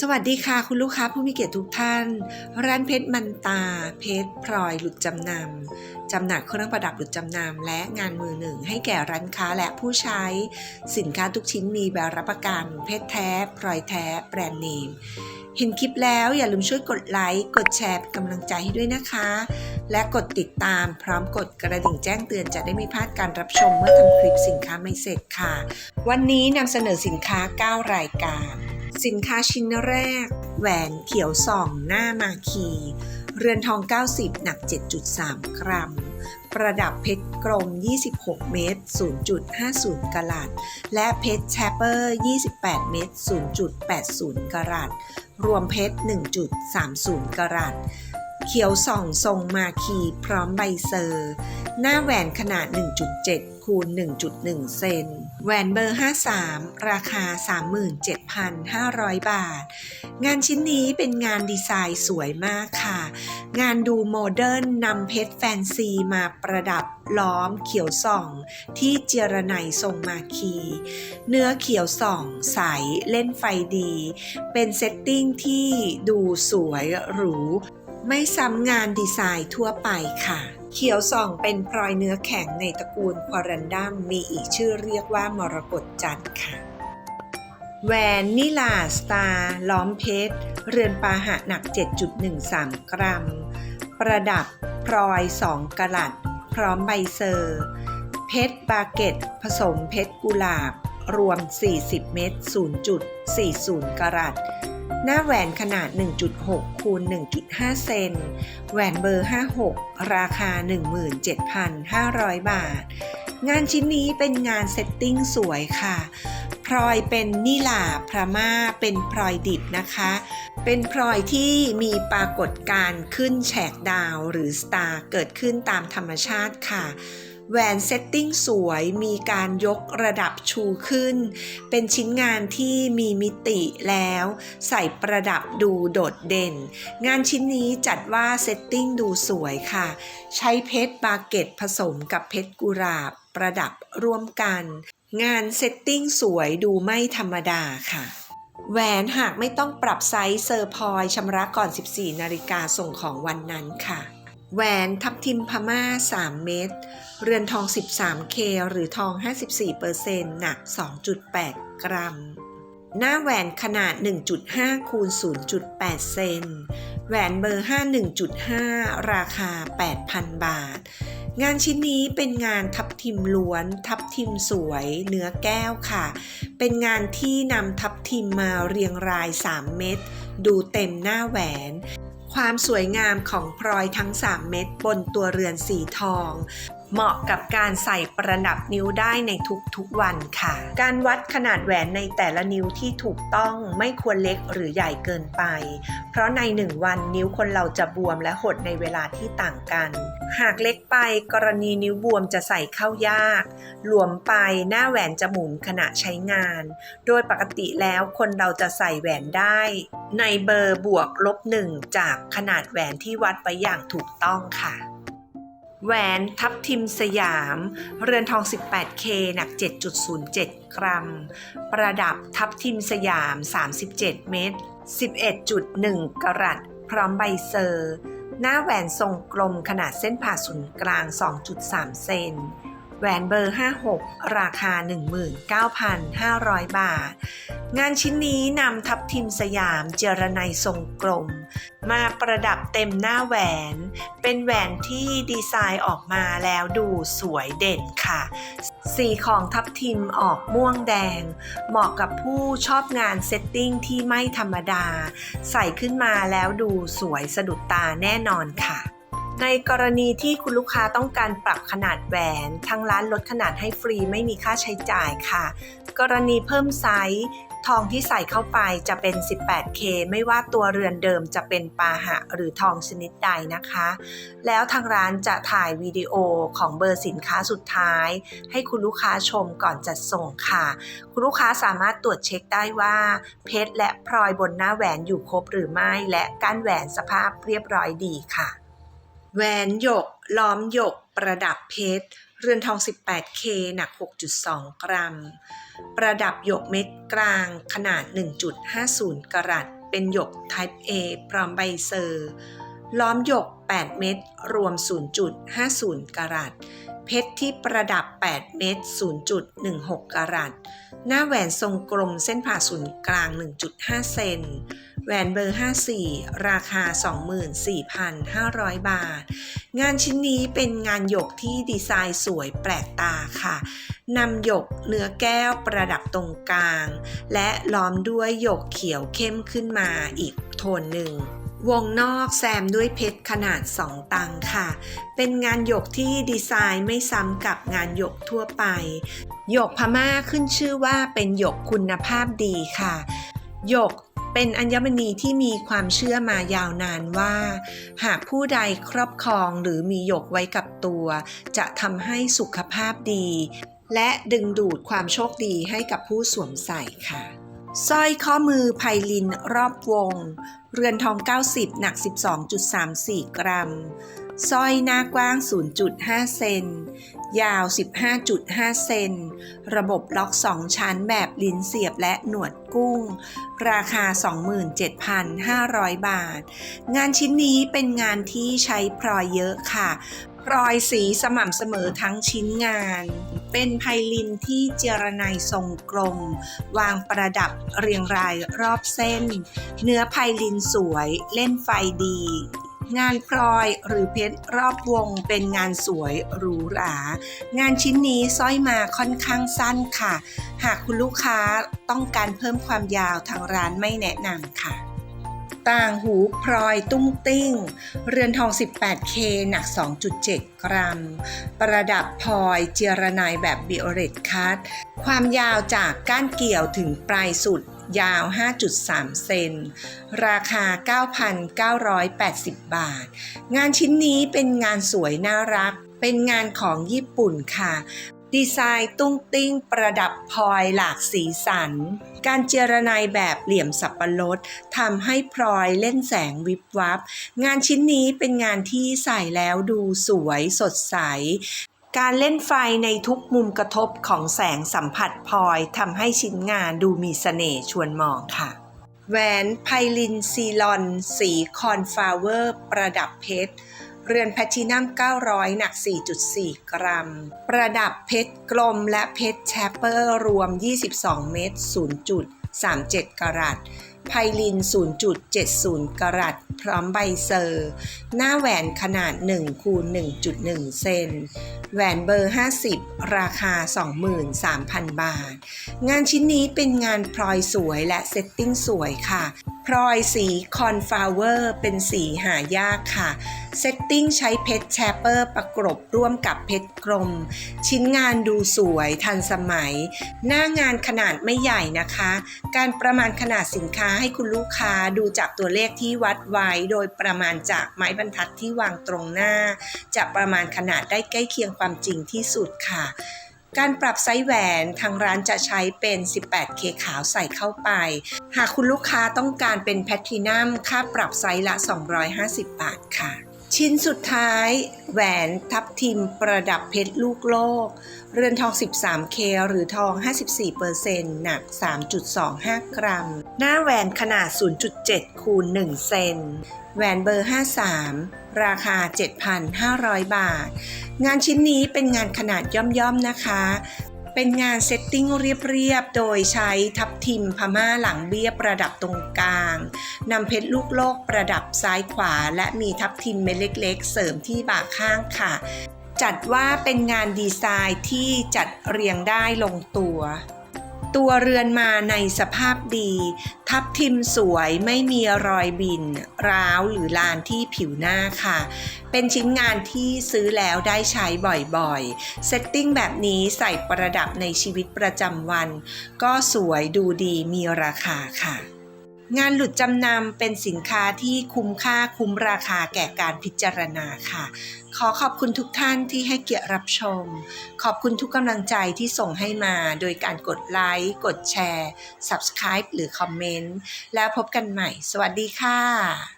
สวัสดีค่ะคุณลูกค้าผู้มีเกียรติทุกท่าน ร้านเพชรมันตา เพชรพลอยหลุดจำนำจำหน่ายเครื่องประดับหลุดจำนำและงานมือหนึ่ง ให้แก่ร้านค้าและผู้ใช้ สินค้าทุกชิ้นมีใบรับประกัน เพชรแท้พลอยแท้แบรนด์เนมเห็นคลิปแล้วอย่าลืมช่วยกดไลค์ กดแชร์เป็นกำลังใจให้ด้วยนะคะ และกดติดตามพร้อมกดกระดิ่งแจ้งเตือนจะได้ไม่พลาดการรับชมเมื่อทำคลิปสินค้าไม่เสร็จค่ะ วันนี้นำเสนอสินค้า 9 รายการ สินค้าชิ้นแรก แหวนเขียวส่องหน้ามาคี เรือนทอง 90 หนัก 7.3 กรัม ประดับเพชรกลม 26 เมตร 0.50กรัตและเพชรแชปเปอร์ 28 เมตร 0.80กรัตรวมเพชร 1.30กรัตเขียวส่องทรงมาคีพร้อมใบเซอร์ หน้าแหวนขนาด 1.7 คูณ 1.1 เซน แหวนเบอร์ 53 ราคา 37,500 บาท งานชิ้นนี้เป็นงานดีไซน์สวยมากค่ะ งานดูโมเดิร์นนำเพชรแฟนซีมาประดับล้อมเขียวส่อง ที่เจรไนทรงมาคี เนื้อเขียวส่อง ใส เล่นไฟดี เป็นเซตติ้งที่ดูสวยหรู ไม่ซ้ำงานดีไซน์ทั่วไปค่ะ เขียวส่องเป็นพลอยเนื้อแข็งในตระกูลควารันดัมมีอีกชื่อเรียกว่ามรกตจันทร์ค่ะแหวนนิลาสตาล้อมเพชร เรือนปาหะหนัก 7.13 กรัม ประดับพลอย 2กะลัด พร้อมใบเซอร์ เพชรบาเกตผสมเพชรกุหลาบ รวม 40 เม็ด0.40กะรัต หน้าแหวนขนาด 1.6 คูณ 1.5 เซน แหวนเบอร์ 56 ราคา 17,500 บาท งานชิ้นนี้เป็นงานเซตติ้งสวยค่ะพลอยเป็นนิลาพราม่าเป็นพลอยดิบนะคะ เป็นพลอยที่มีปรากฏการณ์ขึ้นแฉกดาวหรือสตาร์เกิดขึ้นตามธรรมชาติค่ะ แหวนเซตติ้งสวยมีการยกระดับชูขึ้น เป็นชิ้นงานที่มีมิติแล้ว ใส่ประดับดูโดดเด่น งานชิ้นนี้จัดว่าเซตติ้งดูสวยค่ะ ใช้เพชรบาเกตผสมกับเพชรกุหลาบประดับร่วมกัน งานเซตติ้งสวยดูไม่ธรรมดาค่ะแหวนหากไม่ต้องปรับไซส์เซอร์พอยชำระก่อน 14 นาฬิกาส่งของวันนั้นค่ะ แหวนทับทิมพม่า 3 เม็ด เรือนทอง 13K หรือทอง 54%หนัก 2.8 กรัม หน้าแหวนขนาด 1.5 คูณ 0.8 เซน แหวนเบอร์ 51.5 ราคา 8,000 บาท งานชิ้นนี้เป็นงานทับทิมล้วน ทับทิมสวย เนื้อแก้วค่ะ เป็นงานที่นำทับทิมมาเรียงราย 3 เม็ด ดูเต็มหน้าแหวน ความสวยงามของพลอยทั้ง 3 เม็ดบนตัวเรือนสีทอง เหมาะกับการใส่ประดับนิ้วได้ในทุกๆวันค่ะ การวัดขนาดแหวนในแต่ละนิ้วที่ถูกต้องไม่ควรเล็กหรือใหญ่เกินไป เพราะในหนึ่งวันนิ้วคนเราจะบวมและหดในเวลาที่ต่างกัน หากเล็กไปกรณีนิ้วบวมจะใส่เข้ายาก หลวมไปหน้าแหวนจะหมุนขณะใช้งาน โดยปกติแล้วคนเราจะใส่แหวนได้ ในเบอร์บวกลบหนึ่งจากขนาดแหวนที่วัดไว้อย่างถูกต้องค่ะ แหวนทับทิมสยาม เรือนทอง 18K หนัก 7.07 กรัม ประดับทับทิมสยาม 37 เม็ด 11.1 กรัต พร้อมใบเซอร์ หน้าแหวนทรงกลมขนาดเส้นผ่าศูนย์กลาง 2.3 เซน แหวนเบอร์ 56 ราคา 19,500 บาท งานชิ้นนี้นำทับทิมสยามเจรไนทรงกลม มาประดับเต็มหน้าแหวน เป็นแหวนที่ดีไซน์ออกมาแล้วดูสวยเด่นค่ะ สีของทับทิมออกม่วงแดง เหมาะกับผู้ชอบงานเซตติ้งที่ไม่ธรรมดา ใส่ขึ้นมาแล้วดูสวยสะดุดตาแน่นอนค่ะ ในกรณีที่คุณลูกค้าต้องการปรับขนาดแหวน ทางร้านลดขนาดให้ฟรีไม่มีค่าใช้จ่ายค่ะ กรณีเพิ่มไซส์ทองที่ใส่เข้าไปจะเป็น 18K ไม่ว่าตัวเรือนเดิมจะเป็นปาหะหรือทองชนิดใดนะคะ แล้วทางร้านจะถ่ายวิดีโอของเบอร์สินค้าสุดท้าย ให้คุณลูกค้าชมก่อนจัดส่งค่ะ คุณลูกค้าสามารถตรวจเช็คได้ว่า เพชรและพลอยบนหน้าแหวนอยู่ครบหรือไม่ และก้านแหวนสภาพเรียบร้อยดีค่ะ แหวนหยก ล้อมหยก ประดับเพชร เรือนทอง 18K หนัก 6.2 กรัม ประดับหยกเม็ดกลางขนาด 1.50 กรัต เป็นหยก Type A พร้อมใบเซอร์ ล้อมหยก 8 เม็ด รวม 0.50 กรัต เพชรที่ประดับ 8 เม็ด 0.16 กรัต หน้าแหวนทรงกลมเส้นผ่าศูนย์กลาง 1.5 เซน แหวนเบอร์ 54 ราคา 24,500 บาท งานชิ้นนี้เป็นงานหยกที่ดีไซน์สวยแปลกตาค่ะนำหยกเนื้อแก้วประดับตรงกลาง และล้อมด้วยหยกเขียวเข้มขึ้นมาอีกโทนหนึ่งวงนอกแซมด้วยเพชรขนาด 2 ตังค่ะ เป็นงานหยกที่ดีไซน์ไม่ซ้ำกับงานหยกทั่วไป หยกพม่าขึ้นชื่อว่าเป็นหยกคุณภาพดีค่ะ หยก เป็นอัญมณีที่มีความเชื่อมายาวนานว่า หากผู้ใดครอบครองหรือมีหยกไว้กับตัว จะทำให้สุขภาพดี และดึงดูดความโชคดีให้กับผู้สวมใส่ค่ะสร้อยข้อมือไพลินรอบวง เรือนทอง 90 หนัก 12.34 กรัม สร้อยหน้ากว้าง 0.5 เซน ยาว 15.5 เซน ระบบล็อก 2 ชั้นแบบลิ้นเสียบและหนวดกุ้ง ราคา 27,500 บาท งานชิ้นนี้เป็นงานที่ใช้พลอยเยอะค่ะ พลอยสีสม่ำเสมอทั้งชิ้นงาน เป็นไพลินที่เจรไนายทรงกลม วางประดับเรียงรายรอบเส้น เนื้อไพลินสวย เล่นไฟดี งานพลอยหรือเพชรรอบวงเป็นงานสวยหรูหรางานชิ้นนี้สร้อยมาค่อนข้างสั้นค่ะ หากคุณลูกค้าต้องการเพิ่มความยาวทางร้านไม่แนะนำค่ะ ต่างหูพลอยตุ้งติ้ง เรือนทอง 18K หนัก 2.7 กรัม ประดับพลอยเจรไนายแบบบิโอเรตคัตความยาวจากก้านเกี่ยวถึงปลายสุด ยาว 5.3 เซน ราคา 9,980 บาท งานชิ้นนี้เป็นงานสวยน่ารัก เป็นงานของญี่ปุ่นค่ะ ดีไซน์ตุ้งติ้งประดับพลอยหลากสีสัน การเจรนายแบบเหลี่ยมสับปะรดทำให้พลอยเล่นแสงวิบวับ งานชิ้นนี้เป็นงานที่ใส่แล้วดูสวยสดใส การเล่นไฟในทุกมุมกระทบของแสงสัมผัสพลอยทำให้ชิ้นงานดูมีเสน่ห์ชวนมองค่ะ แหวนไพลินซีลอน สีคอนฟลาเวอร์ ประดับเพชร เรือนแพทินัม 900 หนัก 4.4 กรัม ประดับเพชรกลมและเพชรแชปเปอร์รวม 22 เม็ด0.37 กรัต ไพลิน 0.70 กรัตพร้อมใบเซอร์ หน้าแหวนขนาด1คูณ1.1 เซน แหวนเบอร์ 50 ราคา 23,000 บาท งานชิ้นนี้เป็นงานพลอยสวยและเซตติ้งสวยค่ะ พลอยสีคอนฟลาวเวอร์เป็นสีหายากค่ะ เซตติ้งใช้เพชรแชปเปอร์ประกบร่วมกับเพชรกลม ชิ้นงานดูสวยทันสมัย หน้างานขนาดไม่ใหญ่นะคะ การประมาณขนาดสินค้าให้คุณลูกค้าดูจากตัวเลขที่วัดไว้ โดยประมาณจากไม้บรรทัดที่วางตรงหน้า จะประมาณขนาดได้ใกล้เคียงความจริงที่สุดค่ะการปรับไซส์แหวนทางร้านจะใช้เป็น 18K ขาวใส่เข้าไป หากคุณลูกค้าต้องการเป็นแพลทินัมค่าปรับไซส์ละ 250 บาทค่ะ ชิ้นสุดท้าย แหวนทับทิมประดับเพชรลูกโลก เรือนทอง 13K หรือทอง 54%หนัก 3.25 กรัม หน้าแหวนขนาด 0.7 คูณ 1 เซน แหวนเบอร์ 53 ราคา 7,500 บาท งานชิ้นนี้เป็นงานขนาดย่อมๆนะคะ เป็นงานเซตติ้งเรียบๆ โดยใช้ทับทิมพม่าหลังเบี้ยประดับตรงกลางนำเพชรลูกโลกประดับซ้ายขวา และมีทับทิมเม็ดเล็ก ๆ เสริมที่บ่าข้างค่ะ จัดว่าเป็นงานดีไซน์ที่จัดเรียงได้ลงตัว ตัวเรือนมาในสภาพดี ทับทิมสวยไม่มีรอยบิน ร้าวหรือลานที่ผิวหน้าค่ะ เป็นชิ้นงานที่ซื้อแล้วได้ใช้บ่อยๆ เซตติ้งแบบนี้ใส่ประดับในชีวิตประจำวัน ก็สวยดูดีมีราคาค่ะ งานหลุดจำนำเป็นสินค้าที่คุ้มค่าคุ้มราคาแก่การพิจารณาค่ะ ขอขอบคุณทุกท่านที่ให้เกียรติรับชม ขอบคุณทุกกำลังใจที่ส่งให้มาโดยการกดไลค์กดแชร์ Subscribe หรือคอมเมนต์แล้วพบกันใหม่ สวัสดีค่ะ